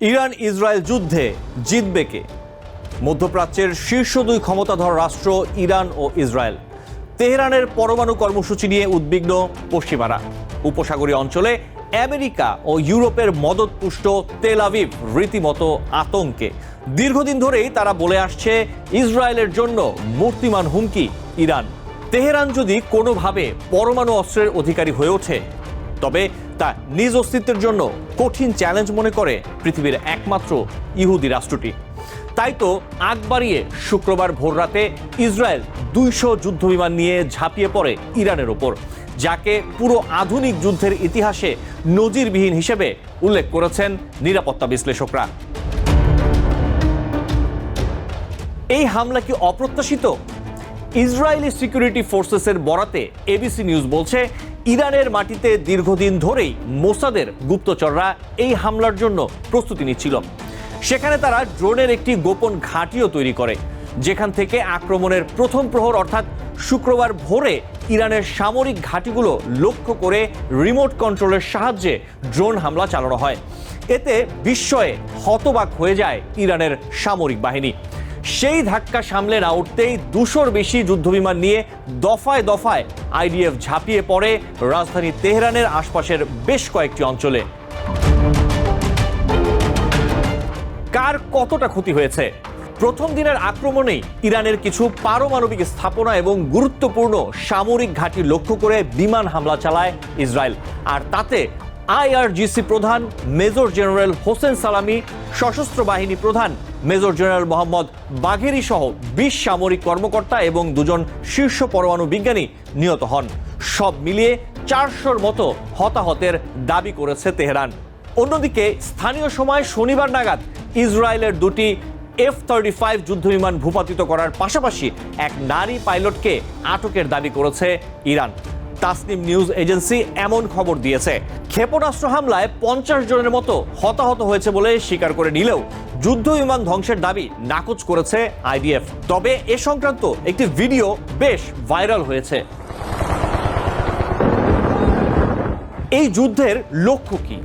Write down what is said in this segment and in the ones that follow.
Iran Israel যুদ্ধে জিতবে কে? মধ্যপ্রাচ্যের শীর্ষ দুই ক্ষমতাধর রাষ্ট্র ইরান ও ইসরায়েল। তেহরানের পরমাণু কর্মসূচি নিয়ে উদ্বিগ্ন পশ্চিমারা। উপসাগরীয় অঞ্চলে আমেরিকা ও ইউরোপের মদতপুষ্ট তেল আভিভ রীতিমতো আতঙ্কে। দীর্ঘদিন ধরেই তারা বলে আসছে, ইসরায়েলের জন্য মূর্তিমান হুমকি ইরান। তেহরান যদি কোনোভাবে পরমাণু অস্ত্রের অধিকারী হয়ে ওঠে তবে তা নিজ অস্তিত্বের জন্য কঠিন চ্যালেঞ্জ মনে করে পৃথিবীর একমাত্র ইহুদি রাষ্ট্রটি। তাই তো আগ বাড়িয়ে শুক্রবার ভোররাতে ইসরায়েল দুইশো যুদ্ধবিমান নিয়ে ঝাঁপিয়ে পড়ে ইরানের ওপর, যাকে পুরো আধুনিক যুদ্ধের ইতিহাসে নজিরবিহীন হিসেবে উল্লেখ করেছেন নিরাপত্তা বিশ্লেষকরা। এই হামলা কি অপ্রত্যাশিত? ইসরায়েলি সিকিউরিটি ফোর্সেসের বরাতে এবিসি নিউজ বলছে ইরানের মাটিতে দীর্ঘদিন ধরেই মোসাদের গুপ্তচররা এই হামলার জন্য প্রস্তুতি নিচ্ছিল। সেখানে তারা ড্রোনের একটি গোপন ঘাঁটিও তৈরি করে, যেখান থেকে আক্রমণের প্রথম প্রহর অর্থাৎ শুক্রবার ভোরে ইরানের সামরিক ঘাঁটিগুলো লক্ষ্য করে রিমোট কন্ট্রোলের সাহায্যে ড্রোন হামলা চালানো হয়। এতে বিস্ময়ে হতবাক হয়ে যায় ইরানের সামরিক বাহিনী। সেই ধাক্কা সামলে না উঠতেই দুশোর বেশি যুদ্ধবিমান নিয়ে দফায় দফায় আইডিএফ ঝাঁপিয়ে পড়ে রাজধানী তেহরানের আশপাশের বেশ কয়েকটি অঞ্চলে। কার কতটা ক্ষতি হয়েছে? প্রথম দিনের আক্রমণেই ইরানের কিছু পারমাণবিক স্থাপনা এবং গুরুত্বপূর্ণ সামরিক ঘাঁটি লক্ষ্য করে বিমান হামলা চালায় ইসরায়েল। আর তাতে আইআরজিসি প্রধান মেজর জেনারেল হোসেন সালামি, সশস্ত্র বাহিনী প্রধান মেজর জেনারেল মোহাম্মদ বাঘেরি সহ বিশ সামরিক কর্মকর্তা এবং দুজন শীর্ষ পরমাণু বিজ্ঞানী নিহত হন। সব মিলিয়ে চারশোর মতো হতাহতের দাবি করেছে তেহরান। অন্যদিকে স্থানীয় সময় শনিবার নাগাদ ইসরায়েলের দুটি এফ থার্টি ফাইভ যুদ্ধবিমান ভূপাতিত করার পাশাপাশি এক নারী পাইলটকে আটকের দাবি করেছে ইরান। তাসনিম নিউজ এজেন্সি এমন খবর দিয়েছে। ক্ষেপণাস্ত্র হামলায় পঞ্চাশ জনের মতো হতাহত হয়েছে বলে স্বীকার করে নিলেও যুদ্ধ বিমান ধ্বংসের দাবি নাকচ করেছে আইডিএফ। তবে এ সংক্রান্ত একটি ভিডিও বেশ ভাইরাল হয়েছে। এই যুদ্ধের লক্ষ্য কি?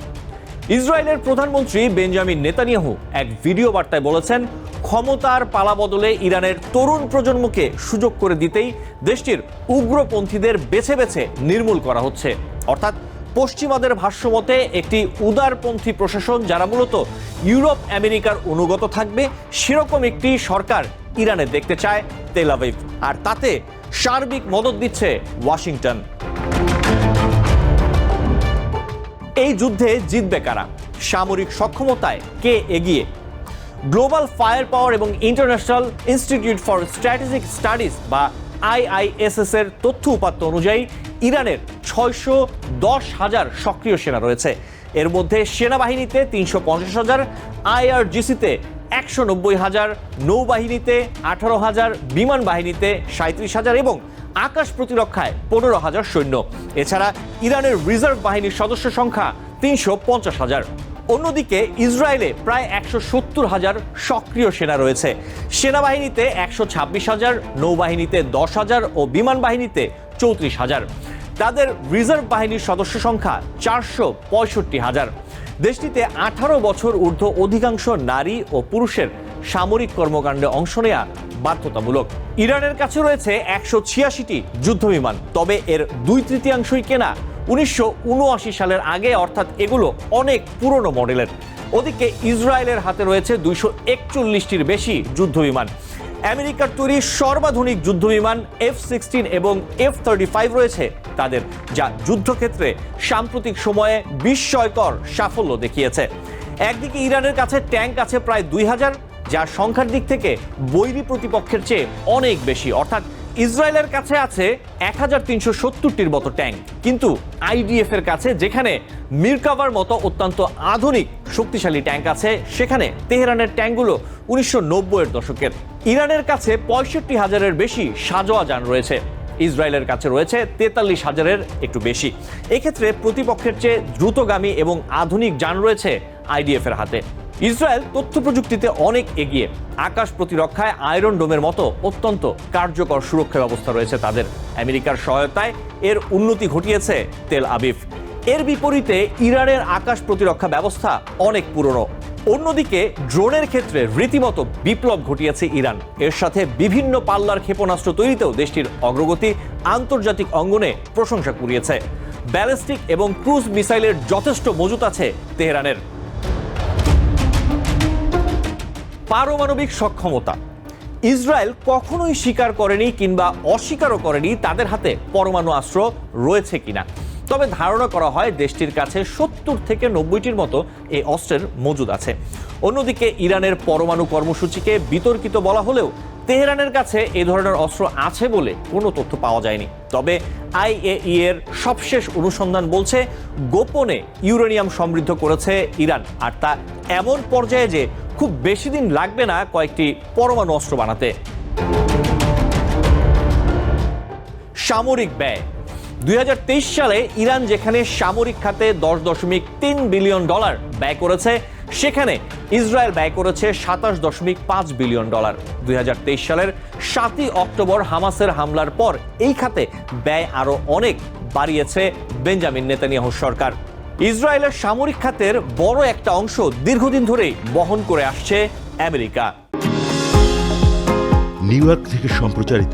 ইসরায়েলের প্রধানমন্ত্রী বেঞ্জামিন নেতানিয়াহু এক ভিডিও বার্তায় বলেছেন ক্ষমতার পালা বদলে ইরানের তরুণ প্রজন্মকে সুযোগ করে দিতেই দেশটির উগ্রপন্থীদের বেছে বেছে নির্মূল করা হচ্ছে। অর্থাৎ পশ্চিমাদের ভাষ্যমতে একটি উদারপন্থী প্রশাসন যারা মূলত ইউরোপ, আমেরিকার অনুগত থাকবে, সেরকম একটি সরকার ইরানে দেখতে চায় তেলাভিভ আর তাতে সার্বিক মদত দিচ্ছে ওয়াশিংটন। এই যুদ্ধে জিতবে কারা? সামরিক সক্ষমতায় কে এগিয়ে গ্লোবাল ফায়ার পাওয়ার এবং international institute for strategic studies বা আইআইএসএস এর তথ্য উপাত্ত অনুযায়ী ইরানের ছয়শো দশ হাজার সক্রিয় সেনা রয়েছে। এর মধ্যে সেনাবাহিনীতে তিনশো পঞ্চাশ হাজার আইআরজিসিতে একশো নব্বই হাজার, নৌবাহিনীতে আঠারো হাজার বিমান বাহিনীতে সাঁত্রিশ হাজার এবং আকাশ প্রতিরক্ষায় পনেরো হাজার সৈন্য। এছাড়া ইরানের রিজার্ভ বাহিনীর সদস্য সংখ্যা তিনশো পঞ্চাশ হাজার। অন্যদিকে ইসরায়েলে প্রায় একশো সত্তর হাজার সক্রিয় সেনা রয়েছে। সেনাবাহিনীতে একশো ছাব্বিশ হাজার, নৌবাহিনীতে দশ হাজার ও বিমান বাহিনীতে চৌত্রিশ হাজার। তাদের রিজার্ভ বাহিনীর সদস্য সংখ্যা চারশো পঁয়ষট্টি হাজার। দেশটিতে আঠারো বছর ঊর্ধ্ব অধিকাংশ নারী ও পুরুষের সামরিক কর্মকাণ্ডে অংশ নেয়া বাধ্যতামূলক। ইরানের কাছে রয়েছে একশো ছিয়াশিটি যুদ্ধবিমান, তবে এর দুই তৃতীয়াংশই কেনা উনিশশো উনআশি সালের আগে, অর্থাৎ এগুলো অনেক পুরনো মডেলের। ওদিকে ইসরায়েলের হাতে রয়েছে দুইশো একচল্লিশটির বেশি যুদ্ধবিমান। আমেরিকার তৈরি সর্বাধুনিক যুদ্ধবিমান এফ সিক্সটিন এবং এফ থার্টি ফাইভ রয়েছে তাদের, যা যুদ্ধক্ষেত্রে সাম্প্রতিক সময়ে বিস্ময়কর সাফল্য দেখিয়েছে। একদিকে ইরানের কাছে ট্যাঙ্ক আছে প্রায় দুই হাজার যা সংখ্যার দিক থেকে বৈরী প্রতিপক্ষের চেয়ে অনেক বেশি, অর্থাৎ ইসরায়েলের কাছে আছে এক হাজার তিনশো সত্তরটির মতো ট্যাঙ্ক। কিন্তু আইডিএফ এর কাছে, যেখানে মিরকাভার মতো অত্যন্ত আধুনিক, শক্তিশালী ট্যাঙ্ক আছে, সেখানে তেহরানের ট্যাঙ্কগুলো উনিশশো নব্বই এর দশকের। ইরানের কাছে পঁয়ষট্টি হাজারের বেশি সাজোয়া যান রয়েছে। ইসরায়েলের কাছে রয়েছে তেতাল্লিশ হাজারের একটু বেশি। এক্ষেত্রে প্রতিপক্ষের চেয়ে দ্রুতগামী এবং আধুনিক যান রয়েছে আইডিএফ এর হাতে। ইসরায়েল তথ্য প্রযুক্তিতে অনেক এগিয়ে। আকাশ প্রতিরক্ষায় আয়রন ডোমের মতো অত্যন্ত কার্যকর সুরক্ষা ব্যবস্থা রয়েছে তাদের। আমেরিকার সহায়তায় এর উন্নতি ঘটিয়েছে তেল আবিফ এর বিপরীতে ইরানের আকাশ প্রতিরক্ষা ব্যবস্থা অনেক পুরনো। অন্যদিকে, ড্রোনের ক্ষেত্রে রীতিমতো বিপ্লব ঘটিয়েছে ইরান। এর সাথে বিভিন্ন পাল্লার ক্ষেপণাস্ত্র তৈরিতেও দেশটির অগ্রগতি আন্তর্জাতিক অঙ্গনে প্রশংসা কুড়িয়েছে। ব্যালিস্টিক এবং ক্রুজ মিসাইলের যথেষ্ট মজুত আছে তেহরানের। পারমাণবিক সক্ষমতা। ইসরায়েল কখনোই স্বীকার করেনি কিংবা অস্বীকারও করেনি তাদের হাতে পরমাণু অস্ত্র রয়েছে কিনা। তবে ধারণা করা হয় দেশটির কাছে সত্তর থেকে নব্বইটির মতো এই অস্ত্রের মজুদ আছে। অন্যদিকে ইরানের পরমাণু কর্মসূচিকে বিতর্কিত বলা হলেও তেহরানের কাছে এ ধরনের অস্ত্র আছে বলে কোনো তথ্য পাওয়া যায়নি। তবে আইএই এর সবশেষ অনুসন্ধান বলছে, গোপনে ইউরেনিয়াম সমৃদ্ধ করেছে ইরান। আর তা এমন পর্যায়ে যে খুব বেশি দিন লাগবে না কয়েকটি পরমাণু অস্ত্র বানাতে। সামরিক ব্যয় দুই হাজার তেইশ সালে ইরান যেখানে সামরিক খাতে দশ দশমিক তিন বিলিয়ন ডলার ব্যয় করেছে, সেখানে ইসরায়েল ব্যয় করেছে সাতাশ দশমিক পাঁচ বিলিয়ন ডলার। দুই হাজার তেইশ সালের সাতই অক্টোবর হামাসের হামলার পর এই খাতে ব্যয় আরও অনেক বাড়িয়েছে বেঞ্জামিন নেতানিয়াহু সরকার। ইসরায়েলের সামরিক খাতের বড় একটা অংশ দীর্ঘদিন ধরেই বহন করে আসছে আমেরিকা। নিউ ইয়র্ক থেকে সম্প্রচারিত